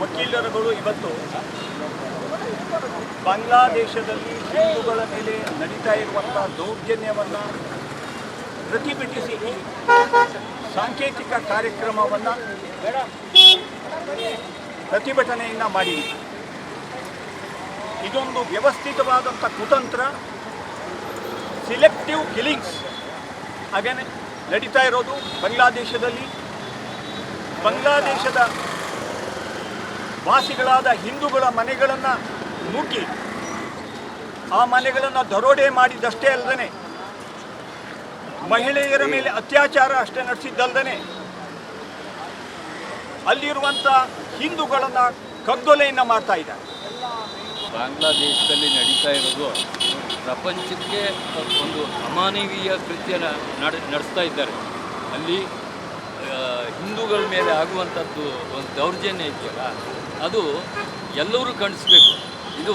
ಇವತ್ತು ಬಾಂಗ್ಲಾದೇಶದಲ್ಲಿ ಹಿಂದೂಗಳ ಮೇಲೆ ನಡೀತಾ ಇರುವಂಥ ದೌರ್ಜನ್ಯವನ್ನು ಪ್ರತಿಭಟಿಸಿ ಸಾಂಕೇತಿಕ ಕಾರ್ಯಕ್ರಮವನ್ನು ಪ್ರತಿಭಟನೆಯನ್ನು ಮಾಡಿ. ಇದೊಂದು ವ್ಯವಸ್ಥಿತವಾದಂಥ ಕುತಂತ್ರ ಸಿಲೆಕ್ಟಿವ್ ಕಿಲಿಂಗ್ಸ್ ಹಾಗೇನೆ ನಡೀತಾ ಇರೋದು ಬಾಂಗ್ಲಾದೇಶದಲ್ಲಿ. ಬಾಂಗ್ಲಾದೇಶದ ವಾಸಿಗಳಾದ ಹಿಂದೂಗಳ ಮನೆಗಳನ್ನು ನುಗ್ಗಿ ಆ ಮನೆಗಳನ್ನು ದರೋಡೆ ಮಾಡಿದಷ್ಟೇ ಅಲ್ಲದೆ ಮಹಿಳೆಯರ ಮೇಲೆ ಅತ್ಯಾಚಾರ ಅಷ್ಟೇ ನಡೆಸಿದ್ದಲ್ದೇ ಅಲ್ಲಿರುವಂಥ ಹಿಂದೂಗಳನ್ನು ಕಗ್ಗೊಲೆಯನ್ನು ಮಾಡ್ತಾ ಇದ್ದಾರೆ. ಬಾಂಗ್ಲಾದೇಶದಲ್ಲಿ ನಡೀತಾ ಇರೋದು ಪ್ರಪಂಚಕ್ಕೆ ಒಂದು ಅಮಾನವೀಯ ಕೃತ್ಯನ ನಡೆ ನಡೆಸ್ತಾ ಇದ್ದಾರೆ. ಅಲ್ಲಿ ಹಿಂದೂಗಳ ಮೇಲೆ ಆಗುವಂಥದ್ದು ಒಂದು ದೌರ್ಜನ್ಯ ಇದೆಯಲ್ಲ ಅದು ಎಲ್ಲರೂ ಖಂಡಿಸ್ಬೇಕು. ಇದು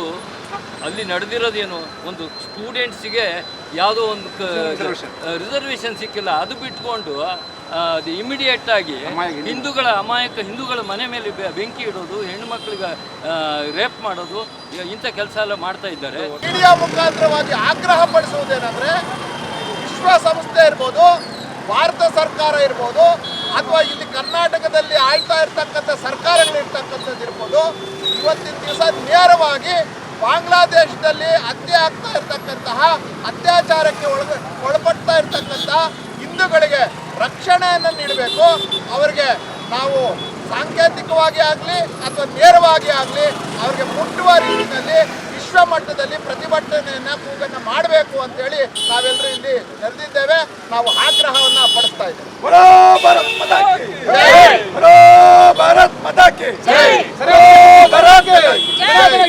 ಅಲ್ಲಿ ನಡೆದಿರೋದೇನು ಒಂದು ಸ್ಟೂಡೆಂಟ್ಸಿಗೆ ಯಾವುದೋ ಒಂದು ರಿಸರ್ವೇಷನ್ ಸಿಕ್ಕಿಲ್ಲ ಅದು ಬಿಟ್ಕೊಂಡು ಅದು ಇಮಿಡಿಯೇಟ್ ಆಗಿ ಹಿಂದೂಗಳ ಅಮಾಯಕ ಹಿಂದೂಗಳ ಮನೆ ಮೇಲೆ ಬೆಂಕಿ ಇಡೋದು ಹೆಣ್ಣು ಮಕ್ಕಳಿಗೆ ರೇಪ್ ಮಾಡೋದು ಇಂಥ ಕೆಲಸ ಎಲ್ಲ ಮಾಡ್ತಾ ಇದ್ದಾರೆ. ಮೀಡಿಯಾ ಮುಖಾಂತರವಾಗಿ ಆಗ್ರಹ ಪಡಿಸುವುದೇನೆಂದ್ರೆ ವಿಶ್ವಸಂಸ್ಥೆ ಇರ್ಬೋದು ಭಾರತ ಸರ್ಕಾರ ಇರ್ಬೋದು, ಅಥವಾ ಇಲ್ಲಿ ಕರ್ನಾಟಕದಲ್ಲಿ ಆಳ್ತಾ ಇರ್ತಕ್ಕಂಥ ಸರ್ಕಾರಗಳಿರ್ತಕ್ಕಂಥದ್ದು ಇರ್ಬೋದು, ಇವತ್ತಿನ ದಿವಸ ನೇರವಾಗಿ ಬಾಂಗ್ಲಾದೇಶದಲ್ಲಿ ಹತ್ಯೆ ಆಗ್ತಾ ಇರ್ತಕ್ಕಂತಹ ಅತ್ಯಾಚಾರಕ್ಕೆ ಒಳಗ, ಒಳಪಡ್ತಾ ಇರ್ತಕ್ಕಂತಹ ಹಿಂದೂಗಳಿಗೆ ರಕ್ಷಣೆಯನ್ನು ನೀಡಬೇಕು. ಅವರಿಗೆ ನಾವು ಸಾಂಕೇತಿಕವಾಗಿ ಆಗಲಿ, ಅಥವಾ ನೇರವಾಗಿ ಆಗಲಿ, ಅವರಿಗೆ ಮುಟ್ಟುವ ರೀತಿಯಲ್ಲಿ ವಿಶ್ವ ಮಟ್ಟದಲ್ಲಿ ಪ್ರತಿಭಟನೆಯನ್ನ ಕೂಗನ್ನು ಮಾಡಬೇಕು ಅಂತ ಹೇಳಿ ನಾವೆಲ್ಲರೂ ಇಲ್ಲಿ ನೆರೆದಿದ್ದೇವೆ. ನಾವು ಆಗ್ರಹವನ್ನ ಪಡಿಸ್ತಾ ಇದ್ದೇವೆ.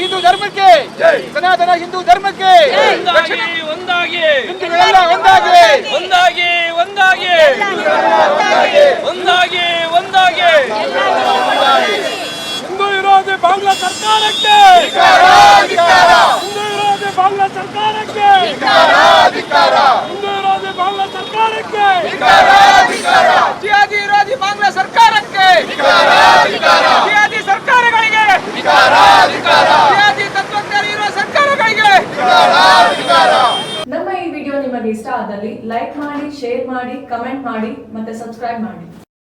ಹಿಂದೂ ಧರ್ಮಕ್ಕೆ. ಸನಾತನ ಹಿಂದೂ ಧರ್ಮಕ್ಕೆ. ಒಂದಾಗಿ ಹಿಂದೂಗಳೆಲ್ಲ ಒಂದಾಗಿ. ಒಂದಾಗಿ ಒಂದಾಗಿ. ಒಂದಾಗಿ ಒಂದಾಗಿ. ಬಾಂಗ್ಲಾ ಸರ್ಕಾರಕ್ಕೆ! ಹಿಂದೂ ವಿರೋಧಿ ಬಾಂಗ್ಲಾ ಸರ್ಕಾರಕ್ಕೆ! ಹಿಂದೂ ವಿರೋಧಿ ಬಾಂಗ್ಲಾ ಸರ್ಕಾರಕ್ಕೆ! ಜಿಯಾದಿ ವಿರೋಧಿ ಬಾಂಗ್ಲಾ ಸರ್ಕಾರಕ್ಕೆ! ಜಿಯಾದಿ ಸರ್ಕಾರಗಳಿಗೆ! ಜಿಯಾದಿ ತತ್ವಜ್ಞಾನ ಇರುವ ಸರ್ಕಾರಗಳಿಗೆ! ನಮ್ಮ ಈ ವಿಡಿಯೋ ನಿಮಗೆ ಇಷ್ಟ ಆದಲ್ಲಿ ಲೈಕ್ ಮಾಡಿ ಶೇರ್ ಮಾಡಿ ಕಮೆಂಟ್ ಮಾಡಿ ಮತ್ತೆ ಸಬ್ಸ್ಕ್ರೈಬ್ ಮಾಡಿ.